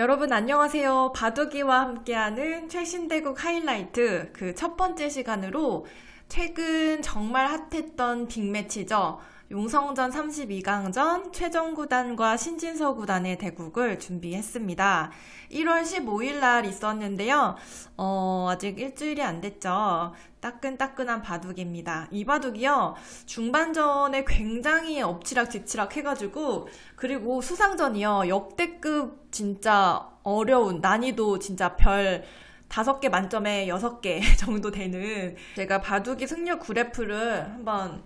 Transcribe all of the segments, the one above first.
여러분 안녕하세요. 바둑이와 함께하는 최신 대국 하이라이트 그 첫 번째 시간으로 최근 정말 핫했던 빅매치죠. 용성전 32강전 최정구단과 신진서 구단의 대국을 준비했습니다. 1월 15일 날 있었는데요. 어, 아직 일주일이 안 됐죠. 따끈따끈한 바둑입니다. 이 바둑이요. 중반전에 굉장히 엎치락뒤치락 해가지고 그리고 수상전이요. 역대급 진짜 어려운 난이도 진짜 별 다섯 개 만점에 여섯 개 정도 되는 제가 바둑이 승률 그래프를 한번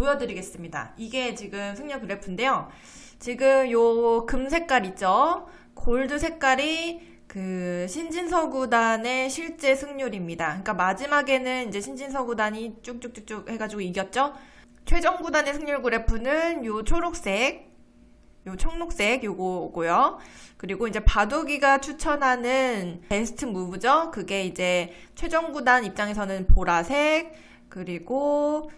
보여드리겠습니다. 이게 지금 승률 그래프인데요. 지금 요 금 색깔 있죠? 골드 색깔이 그 신진서 구단의 실제 승률입니다. 그러니까 마지막에는 이제 신진서 구단이 쭉쭉쭉쭉 해가지고 이겼죠? 최종 구단의 승률 그래프는 요 초록색, 요 청록색 요거고요. 그리고 이제 바둑이가 추천하는 베스트 무브죠. 그게 이제 최종 구단 입장에서는 보라색, 그리고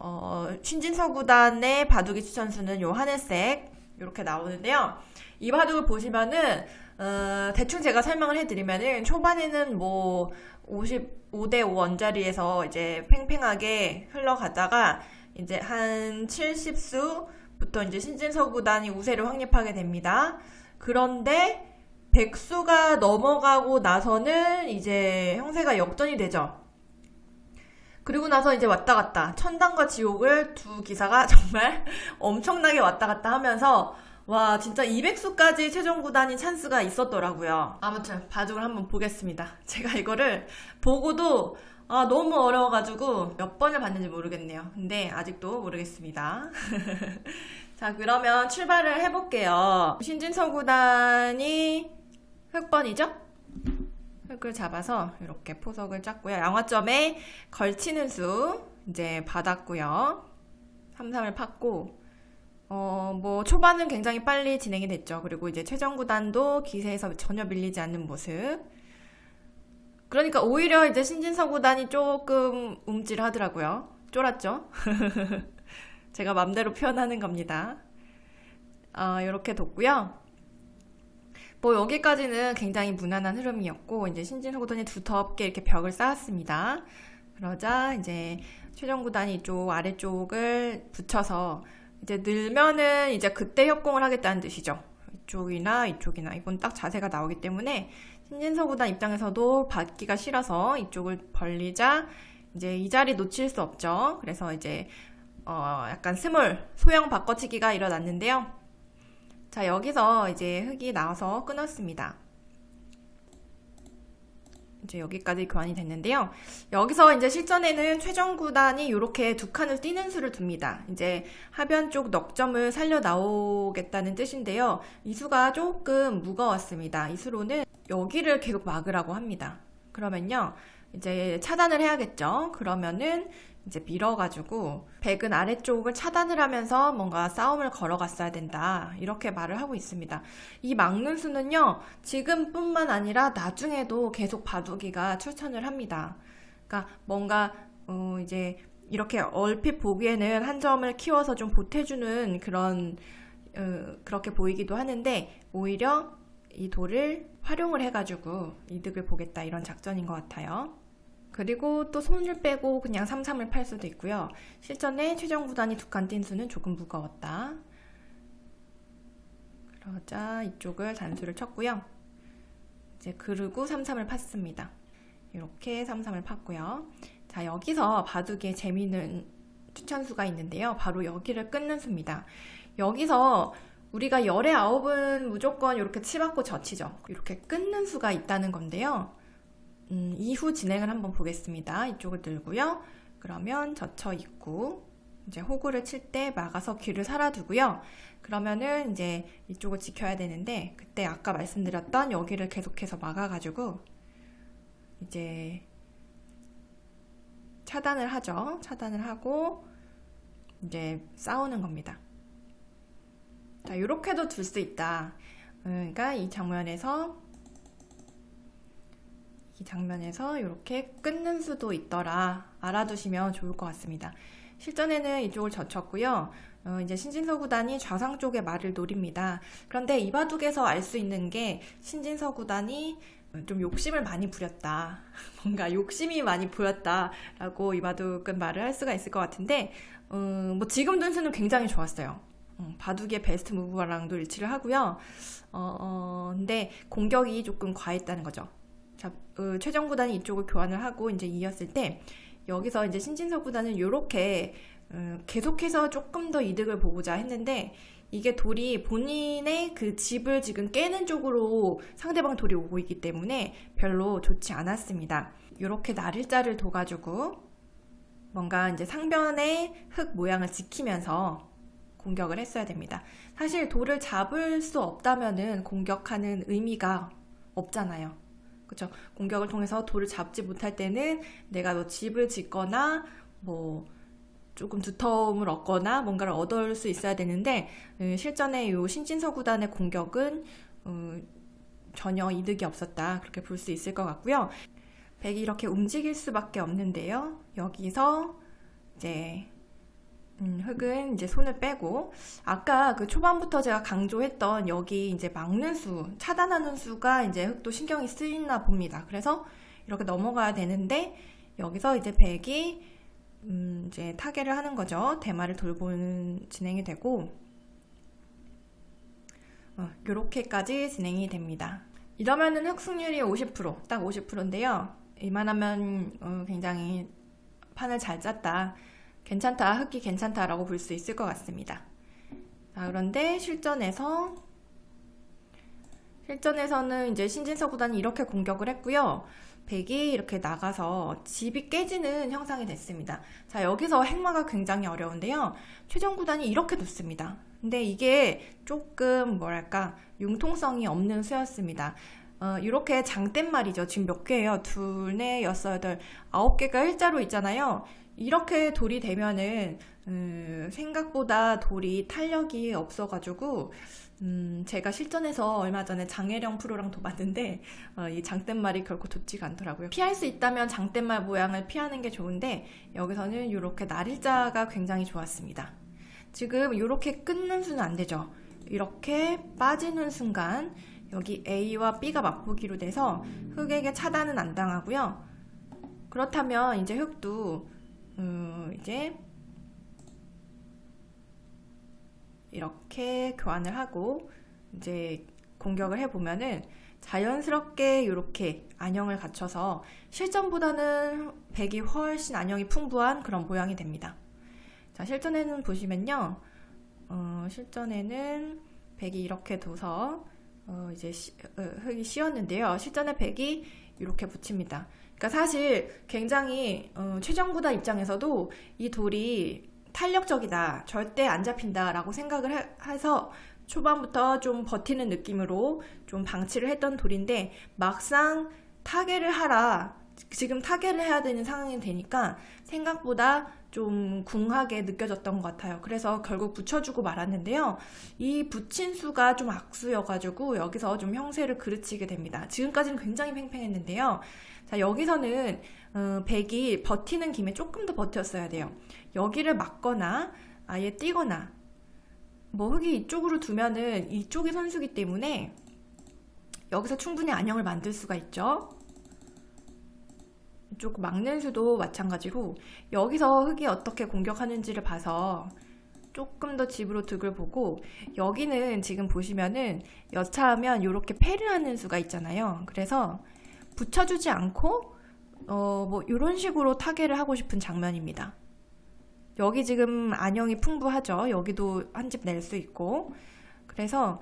어, 신진서 구단의 바둑이 추천수는 요 하늘색 이렇게 나오는데요. 이 바둑을 보시면은 어, 대충 제가 설명을 해드리면은 초반에는 뭐 55대 5 원자리에서 이제 팽팽하게 흘러가다가 이제 한 70수부터 이제 신진서 구단이 우세를 확립하게 됩니다. 그런데 백수가 넘어가고 나서는 이제 형세가 역전이 되죠. 그리고 나서 이제 왔다 갔다 천당과 지옥을 두 기사가 정말 엄청나게 왔다 갔다 하면서 와 진짜 200수까지 최종 구단이 찬스가 있었더라고요. 아무튼 바둑을 한번 보겠습니다. 제가 이거를 보고도 아, 너무 어려워가지고 몇 번을 봤는지 모르겠네요. 근데 아직도 모르겠습니다. 자 그러면 출발을 해볼게요. 신진서 구단이 흑번이죠? 흙을 잡아서 이렇게 포석을 짰고요. 양화점에 걸치는 수 이제 받았고요. 3-3을 팠고 어, 뭐 초반은 굉장히 빨리 진행이 됐죠. 그리고 이제 최정 구단도 기세에서 전혀 밀리지 않는 모습. 그러니까 오히려 이제 신진서 구단이 조금 움찔하더라고요. 쫄았죠? 제가 맘대로 표현하는 겁니다. 어, 이렇게 뒀고요. 뭐 여기까지는 굉장히 무난한 흐름이었고 이제 신진호 구단이 두텁게 이렇게 벽을 쌓았습니다. 그러자 이제 최정 구단이 이쪽 아래쪽을 붙여서 이제 늘면은 이제 그때 협공을 하겠다는 뜻이죠. 이쪽이나 이쪽이나 이건 딱 자세가 나오기 때문에 신진서 구단 입장에서도 받기가 싫어서 이쪽을 벌리자 이제 이 자리 놓칠 수 없죠. 그래서 이제 어 약간 스몰 소형 바꿔치기가 일어났는데요. 자, 여기서 이제 흙이 나와서 끊었습니다. 이제 여기까지 교환이 됐는데요. 여기서 이제 실전에는 최종 구단이 이렇게 두 칸을 띄는 수를 둡니다. 이제 하변 쪽 넉점을 살려 나오겠다는 뜻인데요. 이 수가 조금 무거웠습니다. 이 수로는 여기를 계속 막으라고 합니다. 그러면요. 이제 차단을 해야겠죠. 그러면은 이제 밀어가지고 백은 아래쪽을 차단을 하면서 뭔가 싸움을 걸어갔어야 된다. 이렇게 말을 하고 있습니다. 이 막는 수는요, 지금뿐만 아니라 나중에도 계속 바둑이가 추천을 합니다. 그러니까 뭔가, 어, 이제 이렇게 얼핏 보기에는 한 점을 키워서 좀 보태주는 그런, 어, 그렇게 보이기도 하는데, 오히려 이 돌을 활용을 해가지고 이득을 보겠다 이런 작전인 것 같아요. 그리고 또 손을 빼고 그냥 3-3을 팔 수도 있고요. 실전에 최종 구단이 두 칸 띈 수는 조금 무거웠다. 그러자 이쪽을 단수를 쳤고요. 이제 그르고 3-3을 팠습니다. 이렇게 3-3을 팠고요. 자, 여기서 바둑에 재미있는 추천수가 있는데요. 바로 여기를 끊는 수입니다. 여기서 우리가 열의 아홉은 무조건 이렇게 치받고 젖히죠. 이렇게 끊는 수가 있다는 건데요. 음, 이후 진행을 한번 보겠습니다. 이쪽을 들고요. 그러면 젖혀 있고 이제 호구를 칠 때 막아서 귀를 살아두고요. 그러면은 이제 이쪽을 지켜야 되는데 그때 아까 말씀드렸던 여기를 계속해서 막아가지고 이제 차단을 하죠. 차단을 하고 이제 싸우는 겁니다. 자, 이렇게도 둘 수 있다. 그러니까 이 장면에서 이 장면에서 이렇게 끊는 수도 있더라 알아두시면 좋을 것 같습니다. 실전에는 이쪽을 젖혔고요. 어, 이제 신진서 구단이 좌상 쪽에 말을 노립니다. 그런데 이 바둑에서 알 수 있는 게 신진서 구단이 좀 욕심을 많이 부렸다. 뭔가 욕심이 많이 보였다라고 이 바둑은 말을 할 수가 있을 것 같은데, 음, 뭐 지금 dun수는 굉장히 좋았어요. 음, 바둑의 베스트 무브랑도 일치를 하고요. 어, 어, 근데 공격이 조금 과했다는 거죠. 자, 어, 최정 구단이 이쪽을 교환을 하고 이제 이었을 때 여기서 이제 신진서 구단은 이렇게 어, 계속해서 조금 더 이득을 보고자 했는데 이게 돌이 본인의 그 집을 지금 깨는 쪽으로 상대방 돌이 오고 있기 때문에 별로 좋지 않았습니다. 이렇게 나를자를 둬가지고 뭔가 이제 상변의 흙 모양을 지키면서 공격을 했어야 됩니다. 사실 돌을 잡을 수 없다면은 공격하는 의미가 없잖아요. 그렇죠? 공격을 통해서 돌을 잡지 못할 때는 내가 너 집을 짓거나 뭐 조금 두터움을 얻거나 뭔가를 얻을 수 있어야 되는데 음, 실전에 요 신진서 구단의 공격은 음, 전혀 이득이 없었다 그렇게 볼 수 있을 것 같고요. 백이 이렇게 움직일 수밖에 없는데요. 여기서 이제 음, 흙은 이제 손을 빼고 아까 그 초반부터 제가 강조했던 여기 이제 막는 수, 차단하는 수가 이제 흙도 신경이 쓰이나 봅니다. 그래서 이렇게 넘어가야 되는데 여기서 이제 백이 음, 이제 타개를 하는 거죠. 대마를 돌보는 진행이 되고 어, 이렇게까지 진행이 됩니다. 이러면은 흑승률이 50%, 딱 50%인데요. 이만하면 어, 굉장히 판을 잘 짰다. 괜찮다, 흑기 괜찮다라고 볼 수 있을 것 같습니다. 자, 그런데 실전에서 실전에서는 이제 신진서 구단이 이렇게 공격을 했고요. 백이 이렇게 나가서 집이 깨지는 형상이 됐습니다. 자, 여기서 행마가 굉장히 어려운데요. 최종 구단이 이렇게 뒀습니다. 근데 이게 조금 뭐랄까 융통성이 없는 수였습니다. 어, 이렇게 장대 말이죠. 지금 몇 개예요? 둘, 넷, 여섯, 여덟, 아홉 개가 일자로 있잖아요. 이렇게 돌이 되면은 음, 생각보다 돌이 탄력이 없어가지고 음, 제가 실전에서 얼마 전에 장혜령 프로랑 도봤는데 어, 이 장대말이 결코 좋지가 않더라고요. 피할 수 있다면 장대말 모양을 피하는 게 좋은데 여기서는 이렇게 날일자가 굉장히 좋았습니다. 지금 이렇게 끊는 수는 안 되죠. 이렇게 빠지는 순간 여기 A와 B가 맞보기로 돼서 흑에게 차단은 안 당하고요. 그렇다면 이제 흑도 음, 이제 이렇게 교환을 하고 이제 공격을 해보면은 자연스럽게 이렇게 안형을 갖춰서 실전보다는 백이 훨씬 안형이 풍부한 그런 모양이 됩니다. 자, 실전에는 보시면요. 어, 실전에는 백이 이렇게 둬서 어, 이제 시, 어, 흙이 씌었는데요. 실전에 백이 이렇게 붙입니다. 그러니까 사실 굉장히 어, 최정구다 입장에서도 이 돌이 탄력적이다, 절대 안 잡힌다라고 생각을 해, 해서 초반부터 좀 버티는 느낌으로 좀 방치를 했던 돌인데 막상 타개를 하라 지금 타개를 해야 되는 상황이 되니까 생각보다 좀 궁하게 느껴졌던 것 같아요. 그래서 결국 붙여주고 말았는데요. 이 붙인 수가 좀 악수여가지고 여기서 좀 형세를 그르치게 됩니다. 지금까지는 굉장히 팽팽했는데요. 자, 여기서는 어, 백이 버티는 김에 조금 더 버텼어야 돼요. 여기를 막거나 아예 뛰거나 뭐 흙이 이쪽으로 두면은 이쪽이 선수기 때문에 여기서 충분히 안형을 만들 수가 있죠. 이쪽 막는 수도 마찬가지로 여기서 흙이 어떻게 공격하는지를 봐서 조금 더 집으로 득을 보고 여기는 지금 보시면은 여차하면 이렇게 패를 하는 수가 있잖아요. 그래서 붙여주지 않고 어 뭐 이런 식으로 타개를 하고 싶은 장면입니다. 여기 지금 안형이 풍부하죠. 여기도 한 집 낼 수 있고 그래서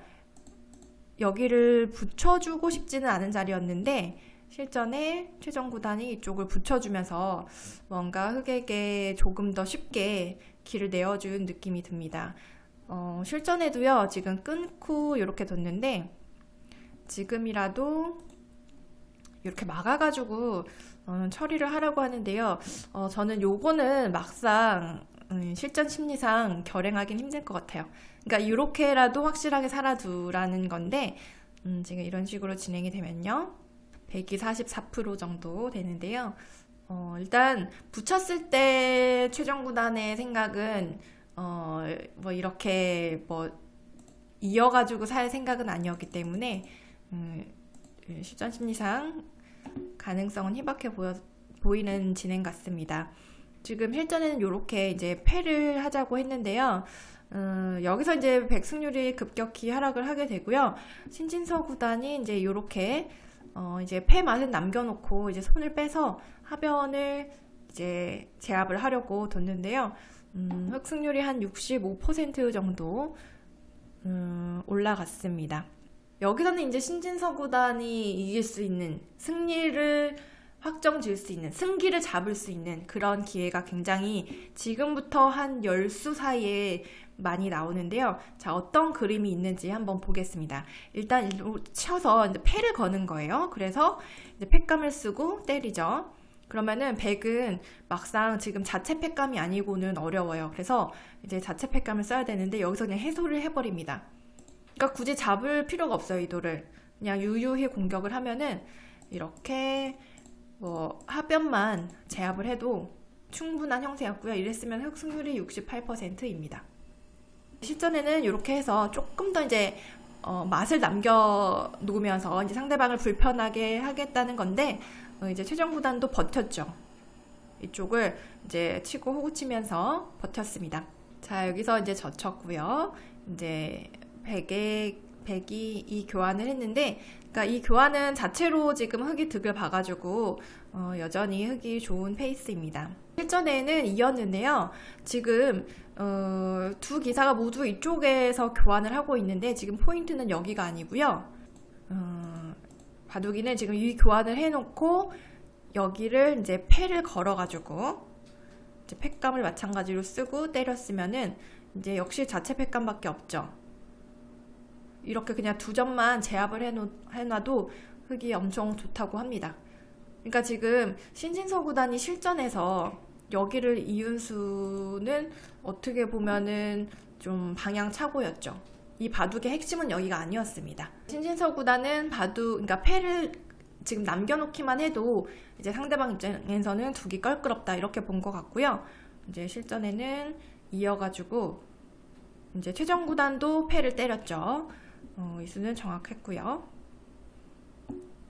여기를 붙여주고 싶지는 않은 자리였는데 실전에 최정 구단이 이쪽을 붙여주면서 뭔가 흑에게 조금 더 쉽게 길을 내어준 느낌이 듭니다. 어, 실전에도요, 지금 끊고 이렇게 뒀는데, 지금이라도 이렇게 막아가지고 어, 처리를 하라고 하는데요. 어, 저는 요거는 막상 음, 실전 심리상 결행하긴 힘들 것 같아요. 그러니까 이렇게라도 확실하게 살아두라는 건데 음, 지금 이런 식으로 진행이 되면요. 100이 44% 정도 되는데요. 어, 일단 붙였을 때 최종 구단의 생각은 어, 뭐 이렇게 뭐 이어가지고 살 생각은 아니었기 때문에 음, 실전 심리상 가능성은 희박해 보여, 보이는 진행 같습니다. 지금 실전에는 이렇게 이제 패를 하자고 했는데요. 음, 여기서 이제 백승률이 급격히 하락을 하게 되고요. 신진서 구단이 이제 이렇게 어, 이제 패 맛을 남겨놓고 이제 손을 빼서 하변을 이제 제압을 하려고 뒀는데요. 음, 흑승률이 한 65% 정도 음, 올라갔습니다. 여기서는 이제 신진서 구단이 이길 수 있는 승리를 확정 지을 수 있는 승기를 잡을 수 있는 그런 기회가 굉장히 지금부터 한 열 수 사이에 많이 나오는데요. 자, 어떤 그림이 있는지 한번 보겠습니다. 일단 일로 쳐서 이제 패를 거는 거예요. 그래서 이제 팩감을 쓰고 때리죠. 그러면은 백은 막상 지금 자체 팩감이 아니고는 어려워요. 그래서 이제 자체 팩감을 써야 되는데 여기서 그냥 해소를 해버립니다. 그러니까 굳이 잡을 필요가 없어요, 이 돌을. 그냥 유유히 공격을 하면은 이렇게 뭐 하변만 제압을 해도 충분한 형태였고요. 이랬으면 흑승률이 68%입니다. 실전에는 이렇게 해서 조금 더 이제 어, 맛을 남겨 놓으면서 이제 상대방을 불편하게 하겠다는 건데 어, 이제 최정 구단도 버텼죠. 이쪽을 이제 치고 호구 치면서 버텼습니다. 자 여기서 이제 젖혔고요. 이제 백에 백이 이 교환을 했는데, 그러니까 이 교환은 자체로 지금 흙이 득을 봐가지고 어, 여전히 흙이 좋은 페이스입니다. 실전에는 이었는데요. 지금 어, 두 기사가 모두 이쪽에서 교환을 하고 있는데 지금 포인트는 여기가 아니고요. 어, 바둑이는 지금 이 교환을 해놓고 여기를 이제 패를 걸어가지고 이제 팩감을 마찬가지로 쓰고 때렸으면은 이제 역시 자체 팩감밖에 없죠. 이렇게 그냥 두 점만 제압을 해놔도 흙이 엄청 좋다고 합니다. 그러니까 지금 신진서 구단이 실전에서 여기를 이윤수는 어떻게 보면은 좀 방향 차고였죠. 이 바둑의 핵심은 여기가 아니었습니다. 신진서 구단은 바둑, 그러니까 패를 지금 남겨놓기만 해도 이제 상대방 입장에서는 두기 껄끄럽다 이렇게 본 것 같고요. 이제 실전에는 이어가지고 이제 최정 구단도 패를 때렸죠. 어, 이 수는 정확했고요.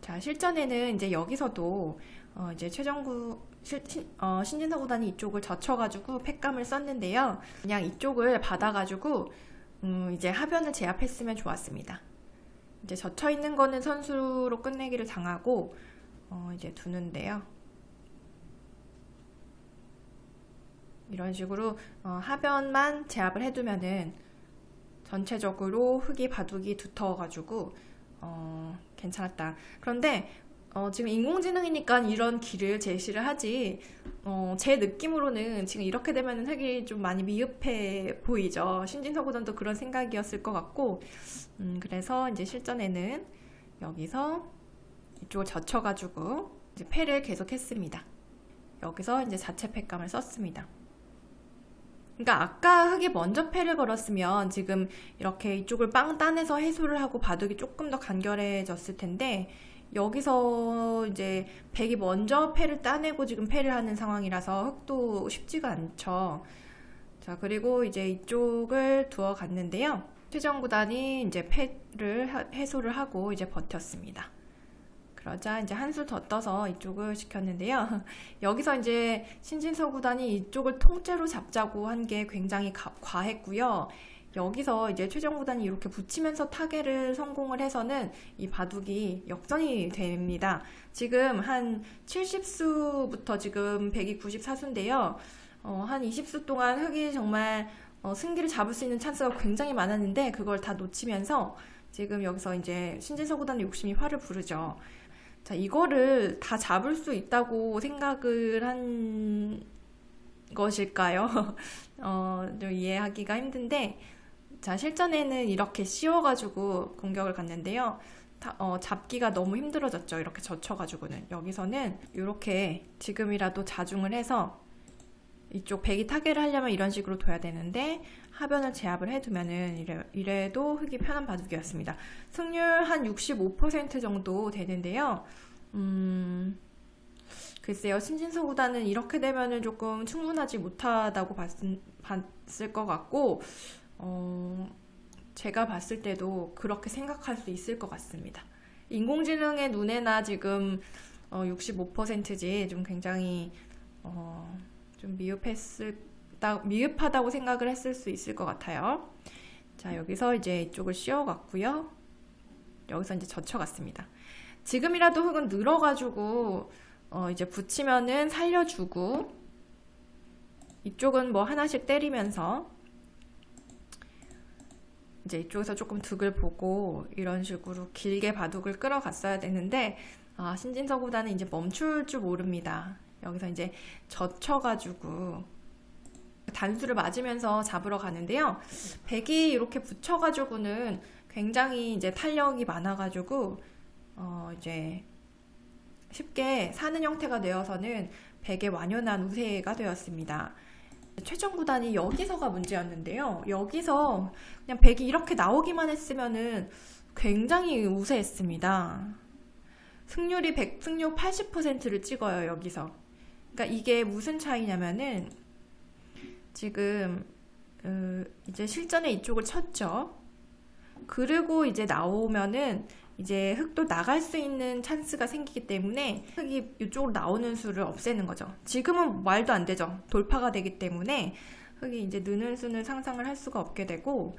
자, 실전에는 이제 여기서도 어, 이제 최정구 실, 신, 어, 신진서 구단이 이쪽을 젖혀가지고 팩감을 썼는데요. 그냥 이쪽을 받아가지고 음, 이제 하변을 제압했으면 좋았습니다. 이제 젖혀 있는 거는 선수로 끝내기를 당하고 어, 이제 두는데요. 이런 식으로 어, 하변만 제압을 해두면은 전체적으로 흙이 바둑이 두터워가지고 어, 괜찮았다. 그런데 어, 지금 인공지능이니까 이런 길을 제시를 하지. 어, 제 느낌으로는 지금 이렇게 되면 흙이 좀 많이 미흡해 보이죠. 신진서 구단도 그런 생각이었을 것 같고, 음, 그래서 이제 실전에는 여기서 이쪽을 젖혀가지고 이제 패를 계속했습니다. 여기서 이제 자체 패감을 썼습니다. 그러니까 아까 흙이 먼저 패를 걸었으면 지금 이렇게 이쪽을 빵 따내서 해소를 하고 바둑이 조금 더 간결해졌을 텐데 여기서 이제 백이 먼저 패를 따내고 지금 패를 하는 상황이라서 흙도 쉽지가 않죠. 자, 그리고 이제 이쪽을 두어 갔는데요. 최정 구단이 이제 패를 해소를 하고 이제 버텼습니다. 그러자 이제 한술 더 떠서 이쪽을 시켰는데요. 여기서 이제 신진서 구단이 이쪽을 통째로 잡자고 한 게 굉장히 가, 과했고요. 여기서 이제 최정 구단이 이렇게 붙이면서 타겟을 성공을 해서는 이 바둑이 역전이 됩니다. 지금 한 70수부터 지금 194수인데요. 어, 한 20수 동안 흑이 정말 어, 승기를 잡을 수 있는 찬스가 굉장히 많았는데 그걸 다 놓치면서 지금 여기서 이제 신진서 구단의 욕심이 화를 부르죠. 자, 이거를 다 잡을 수 있다고 생각을 한 것일까요? 어, 좀 이해하기가 힘든데, 자, 실전에는 이렇게 씌워가지고 공격을 갔는데요. 다, 어, 잡기가 너무 힘들어졌죠. 이렇게 젖혀가지고는. 여기서는 이렇게 지금이라도 자중을 해서 이쪽 백이 타겟을 하려면 이런 식으로 둬야 되는데 하변을 제압을 해두면은 이래, 이래도 흙이 편한 바둑이었습니다. 승률 한 65% 정도 되는데요. 음, 글쎄요, 신진서 구단은 이렇게 되면은 조금 충분하지 못하다고 봤, 봤을 것 같고, 어, 제가 봤을 때도 그렇게 생각할 수 있을 것 같습니다. 인공지능의 눈에나 지금 어, 65%지 좀 굉장히 어, 좀 미흡했을 미흡하다고 생각을 했을 수 있을 것 같아요. 자, 여기서 이제 이쪽을 씌워갔고요. 여기서 이제 젖혀갔습니다. 지금이라도 흙은 늘어가지고 어, 이제 붙이면은 살려주고 이쪽은 뭐 하나씩 때리면서 이제 이쪽에서 조금 득을 보고 이런 식으로 길게 바둑을 끌어갔어야 되는데 아, 신진서 구단은 이제 멈출 줄 모릅니다. 여기서 이제 젖혀가지고 단수를 맞으면서 잡으러 가는데요. 백이 이렇게 붙여가지고는 굉장히 이제 탄력이 많아가지고 어 이제 쉽게 사는 형태가 되어서는 백의 완연한 우세가 되었습니다. 최종 구단이 여기서가 문제였는데요. 여기서 그냥 백이 이렇게 나오기만 했으면은 굉장히 우세했습니다. 승률이 100, 승률 80%를 찍어요, 여기서. 그러니까 이게 무슨 차이냐면은 지금 어, 이제 실전에 이쪽을 쳤죠. 그리고 이제 나오면은 이제 흙도 나갈 수 있는 찬스가 생기기 때문에 흙이 이쪽으로 나오는 수를 없애는 거죠. 지금은 말도 안 되죠. 돌파가 되기 때문에 흙이 이제 느는 수는 상상을 할 수가 없게 되고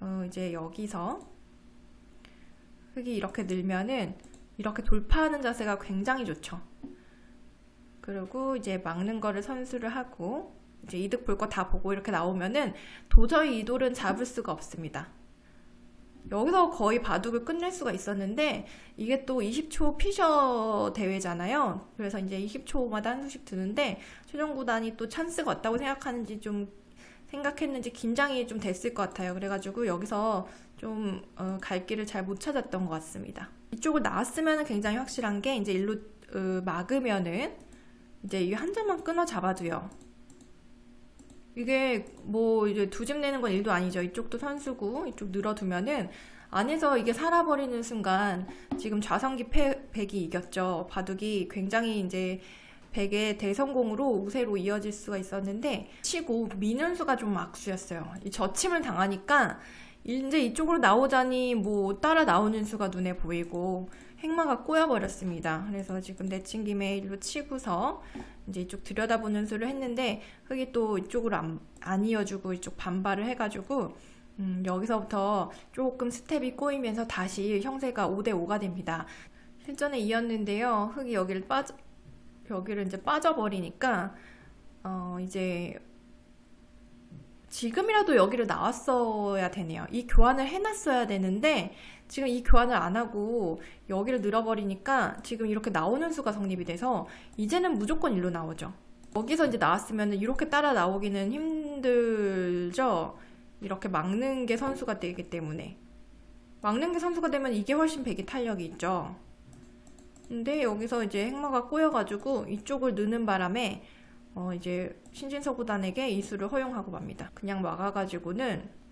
어, 이제 여기서 흙이 이렇게 늘면은 이렇게 돌파하는 자세가 굉장히 좋죠. 그리고 이제 막는 거를 선수를 하고 이제 이득 볼 거 다 보고 이렇게 나오면은 도저히 이 돌은 잡을 수가 없습니다. 여기서 거의 바둑을 끝낼 수가 있었는데 이게 또 20초 피셔 대회잖아요. 그래서 이제 20초마다 한 수씩 드는데 최종 구단이 또 찬스가 없다고 생각하는지 좀 생각했는지 긴장이 좀 됐을 것 같아요. 그래가지고 여기서 좀갈 길을 잘 못 찾았던 것 같습니다. 이쪽을 나왔으면 굉장히 확실한 게 이제 일로 어, 막으면은 이제 이 한 점만 끊어 잡아도요. 이게 뭐 이제 두 집 내는 건 일도 아니죠. 이쪽도 선수고 이쪽 늘어두면은 안에서 이게 살아버리는 순간 지금 좌성기 패, 백이 이겼죠. 바둑이 굉장히 이제 백의 대성공으로 우세로 이어질 수가 있었는데 치고 미는 수가 좀 악수였어요. 이 저침을 당하니까 이제 이쪽으로 나오자니 뭐 따라 나오는 수가 눈에 보이고 행마가 꼬여버렸습니다. 그래서 지금 내친 김에 일로 치고서 이제 이쪽 들여다보는 수를 했는데 흙이 또 이쪽으로 안, 안 이어주고 이쪽 반발을 해가지고 음, 여기서부터 조금 스텝이 꼬이면서 다시 형세가 5대5가 됩니다. 실전에 이었는데요. 흙이 여기를 빠져, 여기를 이제 빠져버리니까, 어, 이제, 지금이라도 여기를 나왔어야 되네요. 이 교환을 해놨어야 되는데, 지금 이 교환을 안 하고 여기를 늘어버리니까 지금 이렇게 나오는 수가 성립이 돼서 이제는 무조건 일로 나오죠. 여기서 이제 나왔으면 이렇게 따라 나오기는 힘들죠. 이렇게 막는 게 선수가 되기 때문에. 막는 게 선수가 되면 이게 훨씬 백이 탄력이 있죠. 근데 여기서 이제 행마가 꼬여가지고 이쪽을 느는 바람에 어 이제 신진서 구단에게 이수를 허용하고 맙니다. 그냥 막아가지고는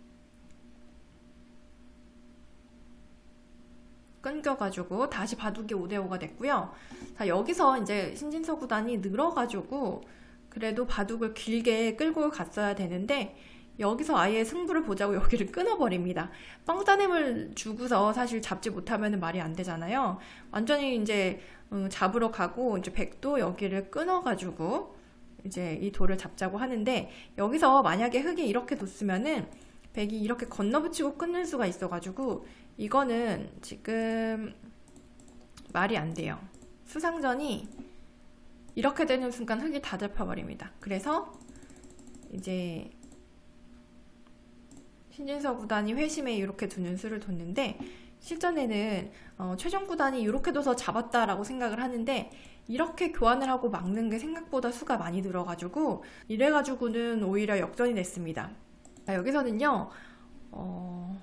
끊겨가지고 다시 바둑이 5대5가 됐고요. 자, 여기서 이제 신진서 구단이 늘어가지고 그래도 바둑을 길게 끌고 갔어야 되는데 여기서 아예 승부를 보자고 여기를 끊어버립니다. 빵따냄을 주고서 사실 잡지 못하면 말이 안 되잖아요. 완전히 이제 음, 잡으러 가고 이제 백도 여기를 끊어가지고 이제 이 돌을 잡자고 하는데 여기서 만약에 흙이 이렇게 뒀으면은 백이 이렇게 건너붙이고 끊을 수가 있어가지고 이거는 지금 말이 안 돼요. 수상전이 이렇게 되는 순간 흙이 다 잡혀버립니다. 그래서 이제 신진서 구단이 회심에 이렇게 두는 수를 뒀는데 실전에는 어, 최종 구단이 이렇게 둬서 잡았다라고 생각을 하는데 이렇게 교환을 하고 막는 게 생각보다 수가 많이 들어가지고 이래가지고는 오히려 역전이 됐습니다. 자, 여기서는요, 어,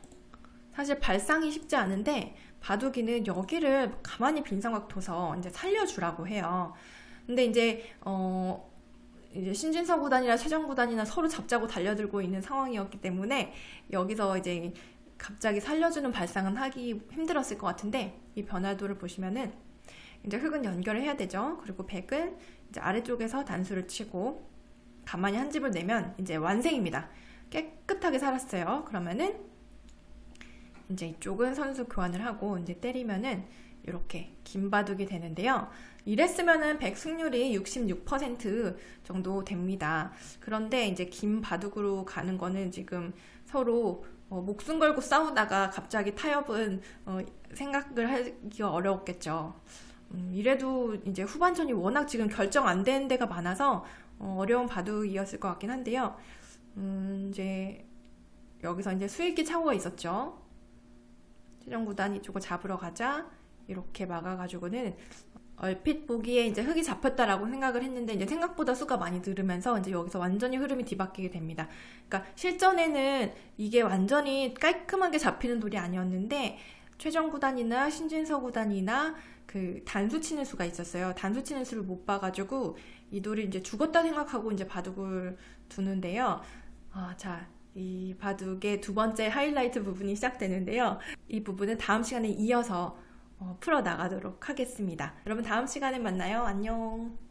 사실 발상이 쉽지 않은데 바둑이는 여기를 가만히 빈삼각 둬서 이제 살려주라고 해요. 근데 이제 어 이제 신진서 구단이나 최정 구단이나 서로 잡자고 달려들고 있는 상황이었기 때문에 여기서 이제 갑자기 살려주는 발상은 하기 힘들었을 것 같은데 이 변화도를 보시면은 이제 흙은 연결을 해야 되죠. 그리고 백은 이제 아래쪽에서 단수를 치고 가만히 한 집을 내면 이제 완성입니다. 깨끗하게 살았어요. 그러면은 이제 이쪽은 선수 교환을 하고 이제 때리면은 이렇게 긴 바둑이 되는데요. 이랬으면은 백 승률이 66% 정도 됩니다. 그런데 이제 긴 바둑으로 가는 거는 지금 서로 어, 목숨 걸고 싸우다가 갑자기 타협은 어, 생각을 하기가 어려웠겠죠. 음, 이래도 이제 후반전이 워낙 지금 결정 안 되는 데가 많아서 어, 어려운 바둑이었을 것 같긴 한데요. 음, 이제 여기서 이제 수익기 착오가 있었죠. 최종 구단 이 쪽을 잡으러 가자 이렇게 막아가지고는 얼핏 보기에 이제 흙이 잡혔다라고 생각을 했는데 이제 생각보다 수가 많이 늘으면서 이제 여기서 완전히 흐름이 뒤바뀌게 됩니다. 그러니까 실전에는 이게 완전히 깔끔하게 잡히는 돌이 아니었는데 최정 구단이나 신진서 구단이나 그 단수 치는 수가 있었어요. 단수 치는 수를 못 봐가지고 이 돌이 이제 죽었다 생각하고 이제 바둑을 두는데요. 아, 자, 이 바둑의 두 번째 하이라이트 부분이 시작되는데요. 이 부분은 다음 시간에 이어서 어, 풀어 나가도록 하겠습니다. 여러분 다음 시간에 만나요. 안녕.